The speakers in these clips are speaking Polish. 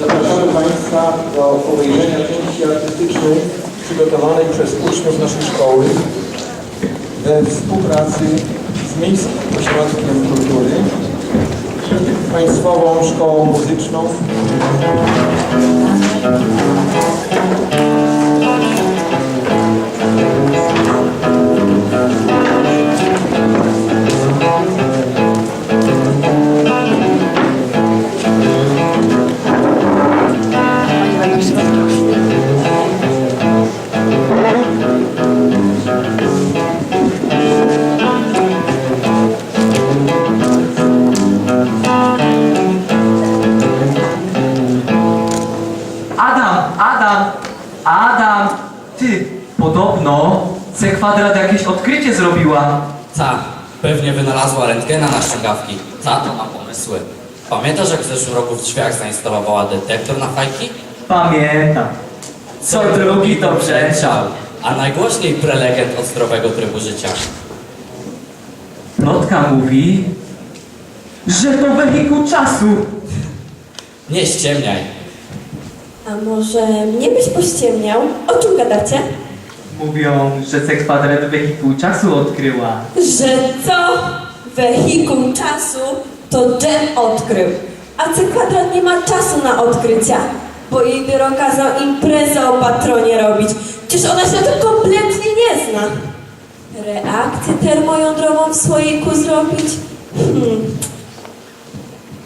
Zapraszamy Państwa do obejrzenia części artystycznej przygotowanej przez uczniów naszej szkoły we współpracy z Miejskim Ośrodkiem Kultury i Państwową Szkołą Muzyczną Ta, pewnie wynalazła rentgena na ściągawki. Ta to ma pomysły. Pamiętasz, jak w zeszłym roku w drzwiach zainstalowała detektor na fajki? Pamiętam. Co drugi to brzęczał. A najgłośniej prelegent od zdrowego trybu życia. Plotka mówi, że to wehikuł czasu. Nie ściemniaj. A może mnie byś pościemniał? O czym gadacie? Mówią, że C kwadrat wehikuł czasu odkryła. Że co? Wehikuł czasu to Jen odkrył. A C kwadrat nie ma czasu na odkrycia, bo jej biuro kazał imprezę o patronie robić. Przecież ona się na tym kompletnie nie zna. Reakcję termojądrową w słoiku zrobić? Hmm.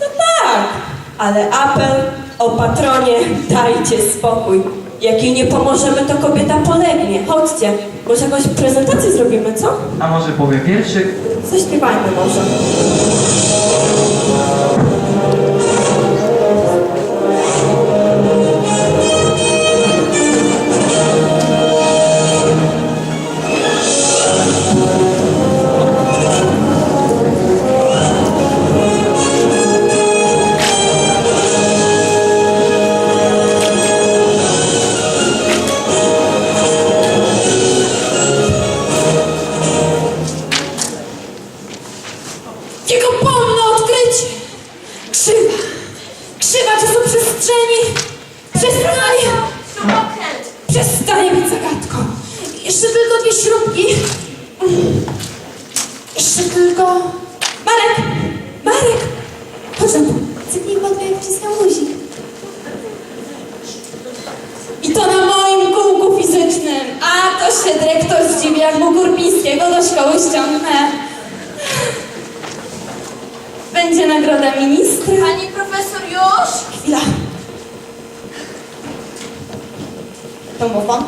No tak, ale apel o patronie dajcie spokój. Jak jej nie pomożemy, to kobieta polegnie. Chodźcie, może jakąś prezentację zrobimy, co? A może powie wierszyk? Zaśpiewajmy może. Tu! Cypnij podwę, jak wciskam guzik. I to na moim kółku fizycznym! A to się dyrektor zdziwi, jak mu Górpińskiego do szkoły ściągnę. Będzie nagroda ministra. Pani profesor już? Chwila. Domofon.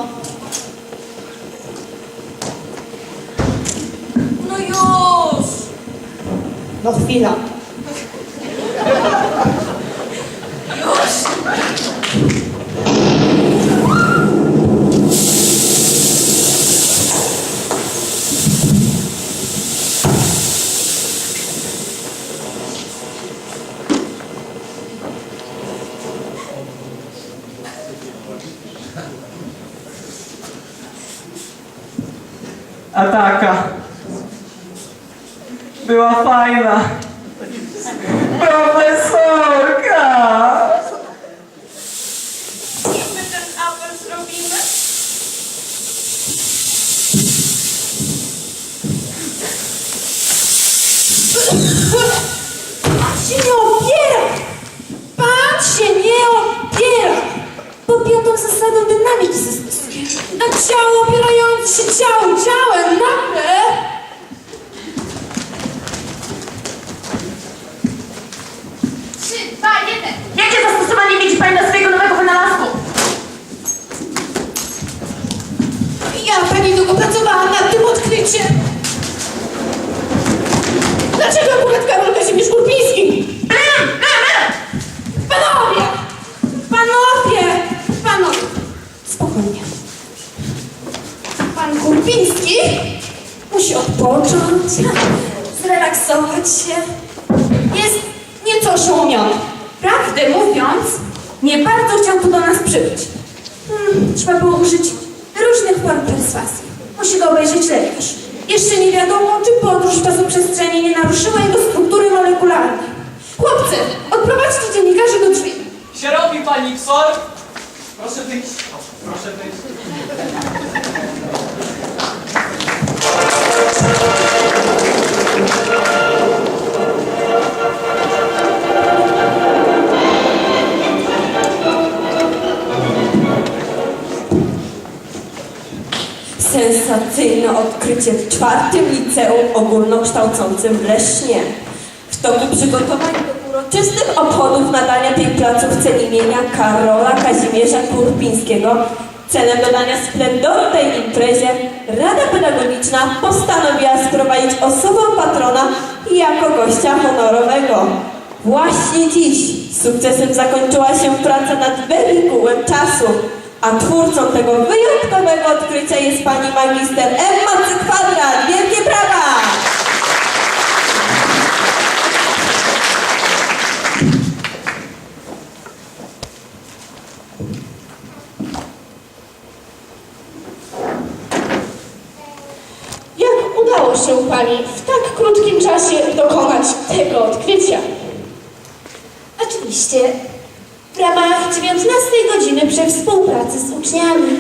No już! No chwila. Ataca! Meu pai! Profesorka! My ten apel zrobimy? Pan się nie opiera! Pan się nie opiera! Po piątą zasadą dynamiki zastosuje. Na ciało opierające się ciałem, ciałem, nagle... Pani dla swojego nowego wynalazku? Ja Pani długo pracowałam nad tym odkryciem. Dlaczego akurat Karol Kazimierz Kurpiński? Panowie! Panowie! Panowie! Spokojnie. Pan Kurpiński musi odpocząć, zrelaksować się. Jest nieco oszołomiony. Prawdę mówiąc, nie bardzo chciał tu do nas przybyć. Hmm, trzeba było użyć różnych form perswazji. Musi go obejrzeć lekarz. Jeszcze nie wiadomo, czy podróż w czasoprzestrzeni nie naruszyła jego struktury molekularnej. Chłopcy, odprowadźcie dziennikarzy do drzwi. Sierot! pani Ksor? Proszę wyjść. Proszę wyjść. Sensacyjne odkrycie w czwartym liceum ogólnokształcącym w Lesznie. W toku przygotowań do uroczystych obchodów nadania tej placówce imienia Karola Kazimierza Kurpińskiego celem dodania splendoru tej imprezie Rada Pedagogiczna postanowiła sprowadzić osobę patrona jako gościa honorowego. Właśnie dziś sukcesem zakończyła się praca nad wehikułem czasu, a twórcą tego wyjątkowego odkrycia jest pani magister Emma Cykwadrat. Wielkie brawa! Jak udało się Pani w tak krótkim czasie dokonać tego odkrycia? Oczywiście w ramach 19 godziny przy współpracy z uczniami.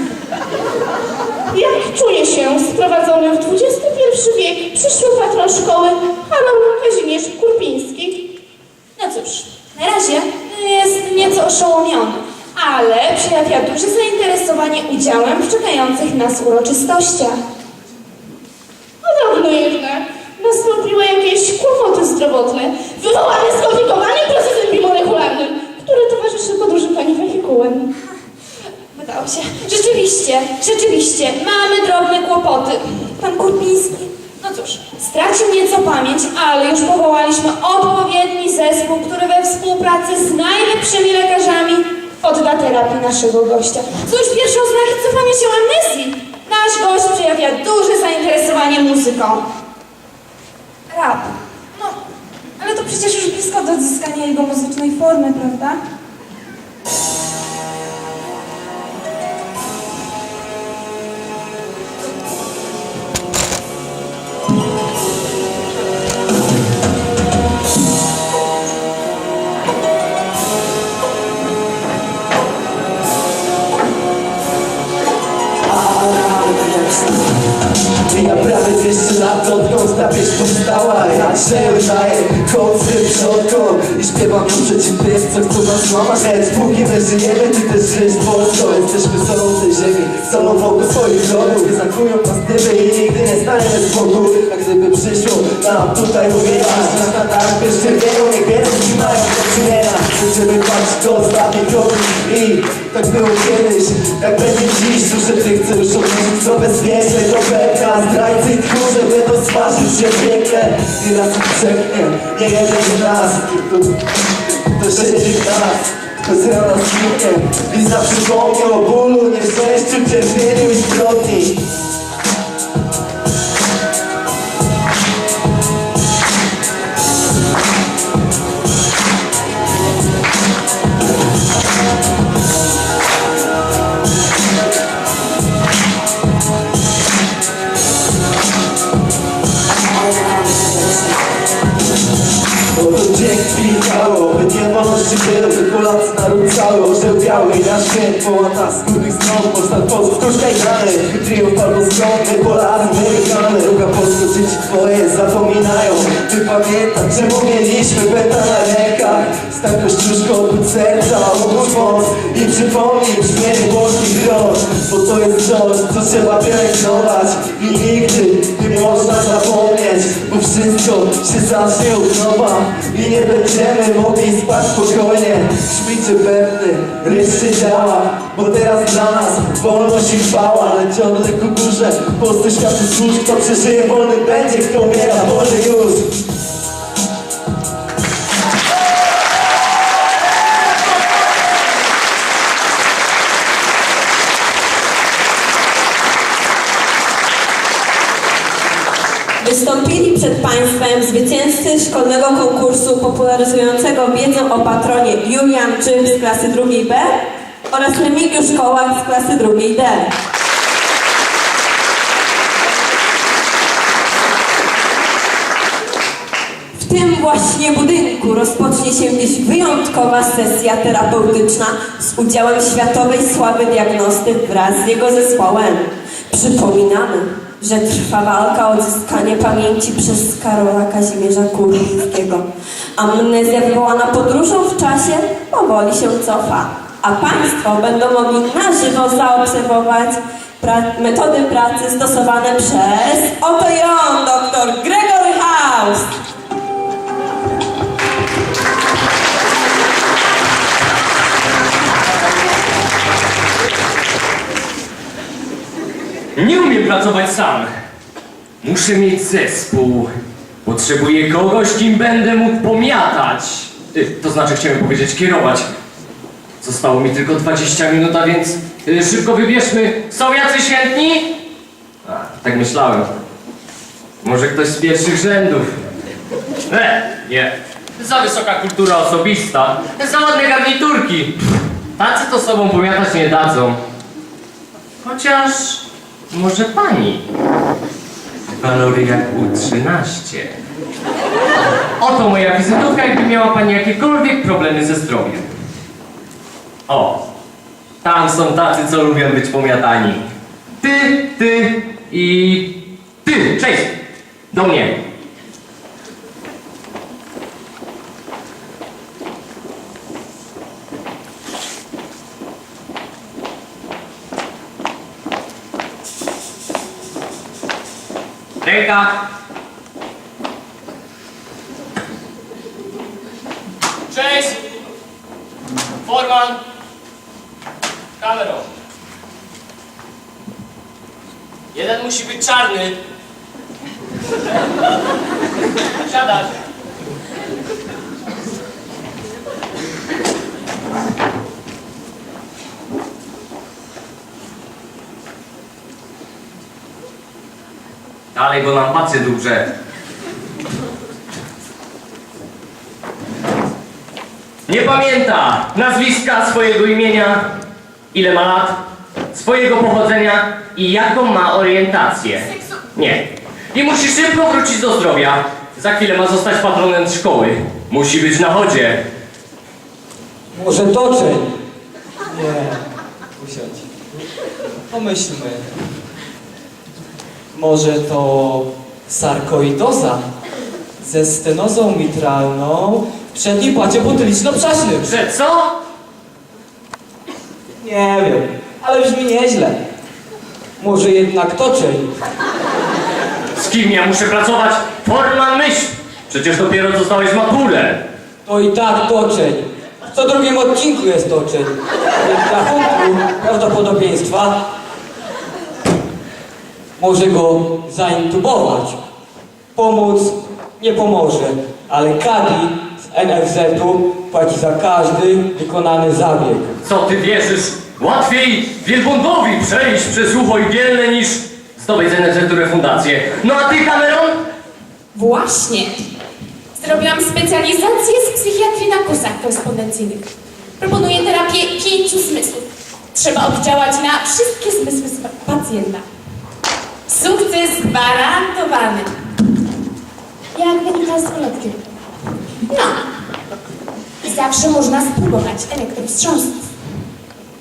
Jak czuje się sprowadzony w XXI wiek przyszły patron szkoły Karol Kazimierz Kurpiński? No cóż, na razie jest nieco oszołomiony, ale przejawia duże zainteresowanie udziałem w czekających nas uroczystościach. Podobno jednak nastąpiły jakieś kłopoty zdrowotne wywołane skomplikowanym procesem bimolekularnym, który towarzyszy podróży Pani wehikułem. Wydało się. Rzeczywiście, rzeczywiście, mamy drobne kłopoty. Pan Kurpiński, no cóż, stracił nieco pamięć, ale już powołaliśmy odpowiedni zespół, który we współpracy z najlepszymi lekarzami odda terapii naszego gościa. Co już pierwsze oznaki cofania się amnezji. Nasz gość przejawia duże zainteresowanie muzyką. Rap. No, ale to przecież już blisko do odzyskania jego muzycznej formy, prawda? Ta pieśń powstała Ja się udaję kocy przodką I śpiewam ją przeciw tym, co chcą nas złamać Lecz póki my żyjemy, ty też żyjesz Polską Jesteśmy solą tej ziemi, solą wokół swoich rodów Nie zakują nas dymy i nigdy nie staniemy z boku A gdyby przyszło nam tutaj umierać Na latach bezczerwienią, niech wielki mają do czynienia. Będziemy patrzeć do ostatnich kroków I tak było kiedyś, jak będzie dziś. Słyszę tych, co już odnieść co bezpieczne Do beka, zdrajcy i tchórze się piękne I raz przeknie, nie jeden z nas To, to siedzi w nas to z rana zniknie I zawsze przypomnie o bólu, nieszczęściu, cierpieniu i zbrodni by Polacy naród cały orzeł biały I na święt połata skórnych stron Powstał pozów kruszkaj grany. Triumf albo skromny, Polacy Amerykany. Druga Polska dzieci twoje zapominają. By pamiętać, czemu mieliśmy beta na rękach Stań kościuszko od serca, obudź moc I przypomnij brzmienie polskich gron Bo to jest coś, co trzeba pielęgnować. I nigdy można zapomnieć Bo wszystko się zacznie od nowa. I nie będziemy mogli spać spokojnie. Śmijcie pewny, reszcie działa Bo teraz dla nas wolność i chwała. Ale ciągle ku górze, polscy światu służ Kto przeżyje wolny będzie, kto umiera wolny już Wystąpili przed Państwem zwycięzcy szkolnego konkursu popularyzującego wiedzę o patronie Julian Czym z klasy drugiej B oraz Remigiusz Kołak z klasy drugiej D. W tym właśnie budynku rozpocznie się dziś wyjątkowa sesja terapeutyczna z udziałem światowej sławy diagnosty wraz z jego zespołem. Przypominamy, że trwa walka o odzyskanie pamięci przez Karola Kazimierza Kurzyńskiego. Amnezja wywołana podróżą w czasie powoli się cofa, a Państwo będą mogli na żywo zaobserwować pra- metody pracy stosowane przez oto ją, dr pracować sam. Muszę mieć zespół. Potrzebuję kogoś, kim będę mógł pomiatać. Y, To znaczy, chciałem powiedzieć, kierować. Zostało mi tylko 20 minut, a więc y, szybko wybierzmy. Są jacyś chętni? A, tak myślałem. Może ktoś z pierwszych rzędów. E, nie. Za wysoka kultura osobista. Za ładne garniturki. Tacy to sobą pomiatać nie dadzą. Chociaż może pani? Walory jak U13. Oto moja wizytówka, jakby miała pani jakiekolwiek problemy ze zdrowiem. O, tam są tacy, co lubią być pomiatani. Ty, ty i ty. Cześć, do mnie. Ręka. Cześć. Forman. Kamero. Jeden musi być czarny. Siadać. Dalej, bo nam pacjent umrze. Nie pamięta nazwiska swojego imienia, ile ma lat, swojego pochodzenia i jaką ma orientację. Nie. I musi szybko wrócić do zdrowia. Za chwilę ma zostać patronem szkoły. Musi być na chodzie. Może toczeń? Nie. Usiądź. Pomyślmy. Może to sarkoidoza ze stenozą mitralną w przedniej płacie butyliczno-przaśnym. Że co? Nie wiem, ale brzmi nieźle. Może jednak toczeń. Z kim ja muszę pracować? Forman myśl! Przecież dopiero dostałeś maturę. To i tak toczeń. W co drugim odcinku jest toczeń. Więc dla punktu prawdopodobieństwa może go zaintubować. Pomóc nie pomoże, ale Kadi z NFZ-u płaci za każdy wykonany zabieg. Co ty wierzysz? Łatwiej wielbłądowi przejść przez ucho igielne niż zdobyć z NFZ refundację. No a ty, Cameron? Właśnie. Zrobiłam specjalizację z psychiatrii na kursach korespondencyjnych. Proponuję terapię pięciu zmysłów. Trzeba oddziałać na wszystkie zmysły pacjenta. Gwarantowany. Jak wynika z ulotkiem? No. Zawsze można spróbować elektrowstrząsów.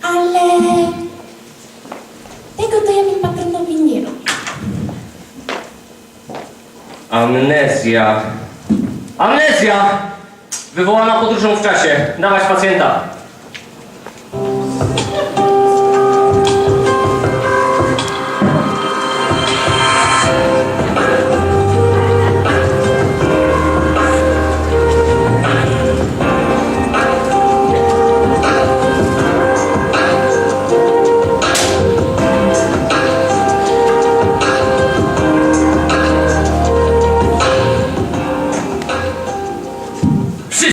Ale... Tego to ja bym patronowi nie robię. Amnezja. Amnezja! Wywołana podróżą w czasie. Dawać pacjenta.